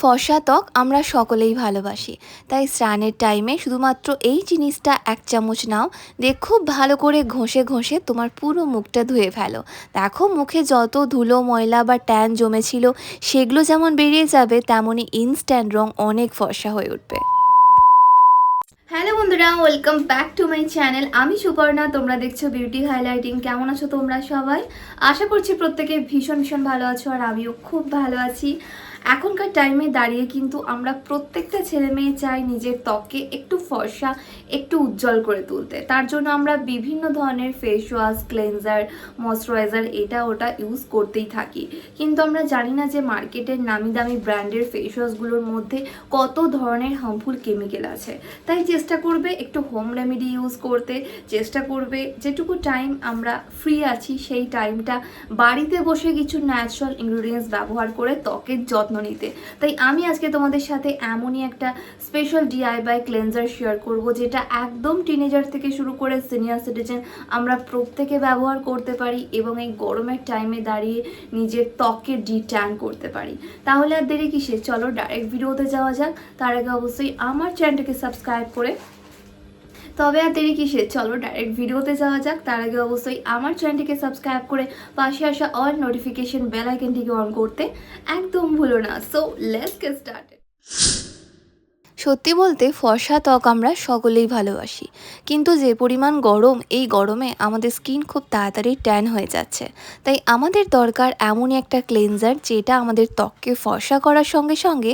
ফর্সা ত্বক আমরা সকলেই ভালোবাসি। তাই স্নানের টাইমে শুধুমাত্র এই জিনিসটা এক চামচ নাও, দিয়ে খুব ভালো করে ঘষে ঘষে তোমার পুরো মুখটা ধুয়ে ফেলো। দেখো মুখে যত ধুলো, ময়লা বা ট্যান জমেছিল, সেগুলো যেমন বেরিয়ে যাবে, তেমনই ইনস্ট্যান্ট রং অনেক ফর্সা হয়ে উঠবে। হ্যালো বন্ধুরা welcome back to my channel আমি সুপর্ণা, তোমরা দেখছ বিউটি হাইলাইটিং কেমন আছো তোমরা সবাই? আশা করছি প্রত্যেকে ভীষণ ভীষণ ভালো আছো আর আমিও খুব ভালো আছি। এখনকার টাইমে দাঁড়িয়ে কিন্তু আমরা প্রত্যেকটা ছেলে মেয়ে চাই নিজের ত্বককে একটু ফর্সা, একটু উজ্জ্বল করে তুলতে। তার জন্য আমরা বিভিন্ন ধরনের ফেস ওয়াশ ক্লেনজার ময়শ্চারাইজার এটা ওটা ইউজ করতেই থাকি। কিন্তু আমরা জানি না যে মার্কেটের নামি দামি ব্র্যান্ডের ফেস ওয়াশগুলোর মধ্যে কত ধরনের হার্মফুল কেমিক্যাল আছে। তাই চেষ্টা করবে একটু হোম রেমেডি ইউজ করতে, চেষ্টা করবে যেটুকু টাইম আমরা ফ্রি আছি সেই টাইমটা বাড়িতে বসে কিছু ন্যাচারাল ইনগ্রিডিয়েন্টস ব্যবহার করে ত্বকের যত্ন নিতে। তাই আমি আজকে তোমাদের সাথে এমনই একটা স্পেশাল ডিআইবাই ক্লেনজার শেয়ার করব, যেটা একদম টিনেজার থেকে শুরু করে সিনিয়র সিটিজেন আমরা প্রত্যেকে ব্যবহার করতে পারি এবং এই গরমের টাইমে দাঁড়িয়ে নিজের ত্বককে ডিট্যান করতে পারি। তাহলে আর দেরি কিসে চলো ডাইরেক্ট ভিডিওতে যাওয়া যাক। তার আগে অবশ্যই আমার চ্যানেলটাকে সাবস্ক্রাইব করে তবে আর দেরি কিসে চলো ডাইরেক্ট ভিডিওতে যাওয়া যাক। তার আগে অবশ্যই আমার চ্যানেলটিকে সাবস্ক্রাইব করে পাশে আসা অল নোটিফিকেশন বেল আইকনটিকে অন করতে একদম ভুলো না। সো লেটস গেট স্টার্টেড সত্যি বলতে ফর্সা ত্বক আমরা সকলেই ভালোবাসি। কিন্তু যে পরিমাণ গরম, এই গরমে আমাদের স্কিন খুব তাড়াতাড়ি ট্যান হয়ে যাচ্ছে। তাই আমাদের দরকার এমনই একটা ক্লেনজার যেটা আমাদের ত্বককে ফর্সা করার সঙ্গে সঙ্গে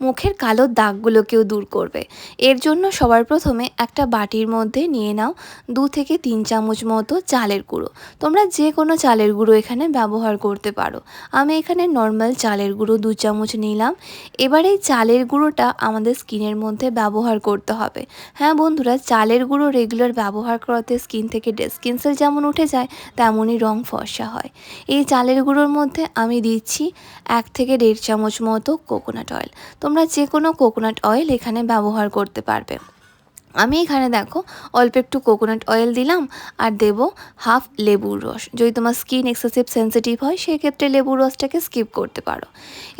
মুখের কালো দাগগুলোকেও দূর করবে। এর জন্য সবার প্রথমে একটা বাটির মধ্যে নিয়ে নাও দু থেকে তিন চামচ মতো চালের গুঁড়ো। তোমরা যে কোনো চালের গুঁড়ো এখানে ব্যবহার করতে পারো। আমি এখানে নর্মাল চালের গুঁড়ো দু চামচ নিলাম। এবার এই চালের গুঁড়োটা আমাদের স্কিনের মধ্যে ব্যবহার করতে হবে। হ্যাঁ বন্ধুরা, চালের গুঁড়ো রেগুলার ব্যবহার করাতে স্কিন থেকে স্কিন সেল যেমন উঠে যায়, তেমনই রং ফর্সা হয়। এই চালের গুঁড়োর মধ্যে আমি দিচ্ছি এক থেকে দেড় চামচ মতো কোকোনাট অয়েল তোমরা যে কোনো কোকোনাট অয়েল এখানে ব্যবহার করতে পারবে। আমি এখানে দেখো অল্প একটু কোকোনাট অয়েল দিলাম আর দেব হাফ লেবুর রস। যদি তোমার স্কিন এক্সেসিভ সেন্সিটিভ হয়, সেক্ষেত্রে লেবুর রসটাকে স্কিপ করতে পারো।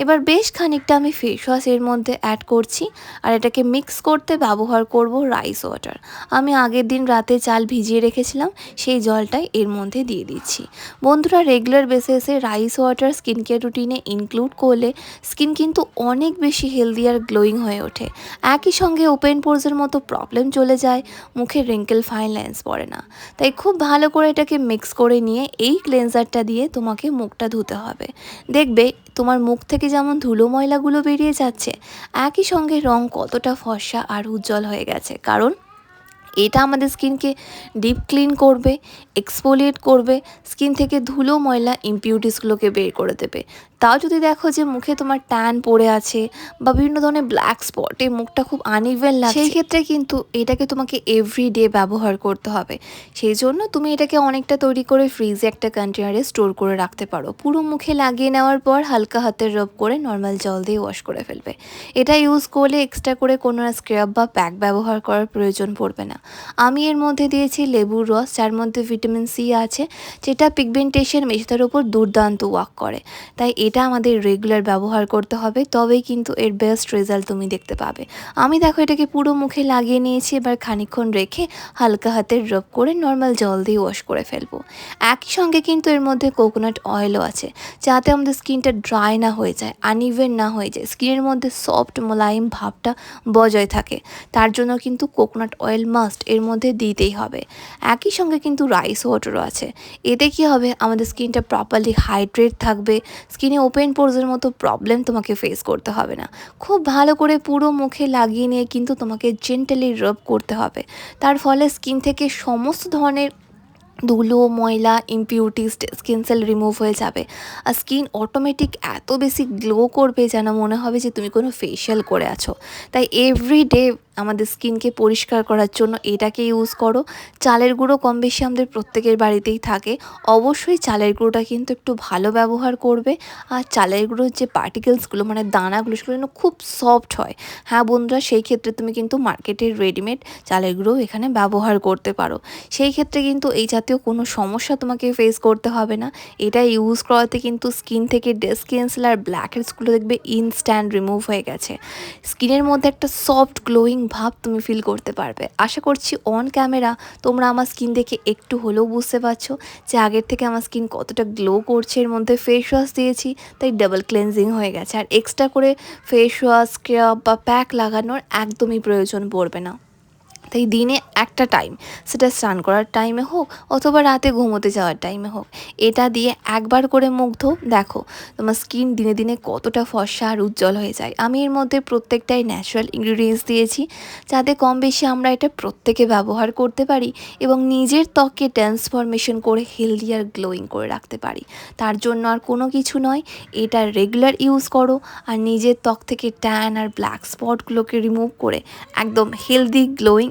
এবার বেশ খানিকটা আমি ফেস ওয়াশ এর মধ্যে অ্যাড করছি আর এটাকে মিক্স করতে ব্যবহার করব রাইস ওয়াটার আমি আগের দিন রাতে চাল ভিজিয়ে রেখেছিলাম, সেই জলটাই এর মধ্যে দিয়ে দিচ্ছি। বন্ধুরা রেগুলার বেসিসে রাইস ওয়াটার স্কিন কেয়ার রুটিনে ইনক্লুড করলে স্কিন কিন্তু অনেক বেশি হেলদি আর গ্লোয়িং হয়ে ওঠে। একই সঙ্গে ওপেন পোর্সের মতো প্রবলেম চলে যায়, মুখে রিঙ্কেল ফাইন লেন্স পড়ে না। তাই খুব ভালো করে এটাকে মিক্স করে নিয়ে এই ক্লেন্সারটা দিয়ে তোমাকে মুখটা ধুতে হবে। দেখবে তোমার মুখ থেকে যেমন ধুলো ময়লাগুলো বেরিয়ে যাচ্ছে, একই সঙ্গে রং কতটা ফর্সা আর উজ্জ্বল হয়ে গেছে। কারণ এটা আমাদের স্কিনকে ডিপ ক্লিন করবে এক্সফোলিয়েট করবে, স্কিন থেকে ধুলো ময়লা ইম্পিউরিটিসগুলোকে বের করে দেবে। তাও যদি দেখো যে মুখে তোমার ট্যান পড়ে আছে বা বিভিন্ন ধরনের ব্ল্যাক স্পটে মুখটা খুব আনইভেন লাগে সেই ক্ষেত্রে কিন্তু এটাকে তোমাকে এভরি ডে ব্যবহার করতে হবে। সেই জন্য তুমি এটাকে অনেকটা তৈরি করে ফ্রিজে একটা কন্টেনারে স্টোর করে রাখতে পারো। পুরো মুখে লাগিয়ে নেওয়ার পর হালকা হাতের রব করে নর্মাল জল দিয়ে ওয়াশ করে ফেলবে। এটা ইউজ করলে এক্সট্রা করে কোনো স্ক্রাব বা প্যাক ব্যবহার করার প্রয়োজন পড়বে না। আমি এর মধ্যে দিয়েছি লেবুর রস, যার মধ্যে ভিটামিন সি আছে, যেটা পিগমেন্টেশন মেশাতার উপর দুর্দান্ত ওয়াক করে। তাই আমাদের রেগুলার ব্যবহার করতে হবে, তবেই কিন্তু এর বেস্ট রেজাল্ট তুমি দেখতে পাবে। আমি দেখো এটাকে পুরো মুখে লাগিয়ে নিয়েছি, এবার খানিক্ষণ রেখে হালকা হাতের রব করে নর্মাল জল দিয়ে ওয়াশ করে ফেলব। একই সঙ্গে কিন্তু এর মধ্যে কোকোনাট অয়েলও আছে, যাতে আমাদের স্কিনটা ড্রাই না হয়ে যায় আনইভেন না হয়ে যায়। স্কিনের মধ্যে সফট মোলায়েম ভাবটা বজায় থাকে, তার জন্য কিন্তু কোকোনাট অয়েল মাস্ট এর মধ্যে দিতেই হবে। একই সঙ্গে কিন্তু রাইস ওয়াটারও আছে, এতে কি হবে? আমাদের স্কিনটা প্রপারলি হাইড্রেট থাকবে স্কিনে ওপেন পোর্সের মতো প্রবলেম তোমাকে ফেস করতে হবে না। খুব ভালো করে পুরো মুখে লাগিয়ে নিয়ে কিন্তু তোমাকে জেন্টালি রব করতে হবে। তার ফলে স্কিন থেকে সমস্ত ধরনের ধুলো, ময়লা ইম্পিউরিটিস স্কিন সেল রিমুভ হয়ে যাবে। আর স্কিন অটোমেটিক এত বেশি গ্লো করবে যেন মনে হবে যে তুমি কোনো ফেশিয়াল করে আছো। তাই এভরি ডে আমাদের স্কিনকে পরিষ্কার করার জন্য এটাকে ইউজ করো। চালের গুঁড়ো কম বেশি আমাদের প্রত্যেকের বাড়িতেই থাকে। অবশ্যই চালের গুঁড়োটা কিন্তু একটু ভালো ব্যবহার করবে। আর চালের গুঁড়োর যে পার্টিকেলসগুলো মানে দানাগুলো, সেগুলো যেন খুব সফট হয়। হ্যাঁ বন্ধুরা, সেই ক্ষেত্রে তুমি কিন্তু মার্কেটের রেডিমেড চালের গুঁড়ো এখানে ব্যবহার করতে পারো। সেই ক্ষেত্রে কিন্তু এই জাতীয় কোনো সমস্যা তোমাকে ফেস করতে হবে না। এটা ইউজ করাতে কিন্তু স্কিন থেকে ডেড স্কিনসেল আর ব্ল্যাক হেডসগুলো দেখবে ইনস্ট্যান্ট রিমুভ হয়ে গেছে। স্কিনের মধ্যে একটা সফট গ্লোয়িং ভাব তুমি ফিল করতে পারবে। আশা করছি অন ক্যামেরা তোমরা আমার স্কিন দেখে একটু হলেও বুঝতে পারছ যে আগের থেকে আমার স্কিন কতটা গ্লো করছে। এর মধ্যে ফেস ওয়াশ দিয়েছি, তাই ডাবল ক্লেন্সিং হয়ে গেছে। আর এক্সট্রা করে ফেস ওয়াশ স্ক্রাব বা প্যাক লাগানোর একদমই প্রয়োজন পড়বে না। তাই দিনে একটা টাইম সেটা স্নান করার টাইমে হোক অথবা রাতে ঘুমোতে যাওয়ার টাইমে হোক, এটা দিয়ে একবার করে মুগ্ধ দেখো তোমার স্কিন দিনে দিনে কতটা ফর্সা আর উজ্জ্বল হয়ে যায়। আমি এর মধ্যে প্রত্যেকটাই ন্যাচারাল ইনগ্রিডিয়েন্টস দিয়েছি, যাতে কম বেশি আমরা এটা প্রত্যেকে ব্যবহার করতে পারি এবং নিজের ত্বককে ট্রান্সফরমেশন করে হেলদি আর গ্লোয়িং করে রাখতে পারি। তার জন্য আর কোনো কিছু নয়, এটা রেগুলার ইউজ করো আর নিজের ত্বক থেকে ট্যান আর ব্ল্যাক স্পটগুলোকে রিমুভ করে একদম হেলদি গ্লোয়িং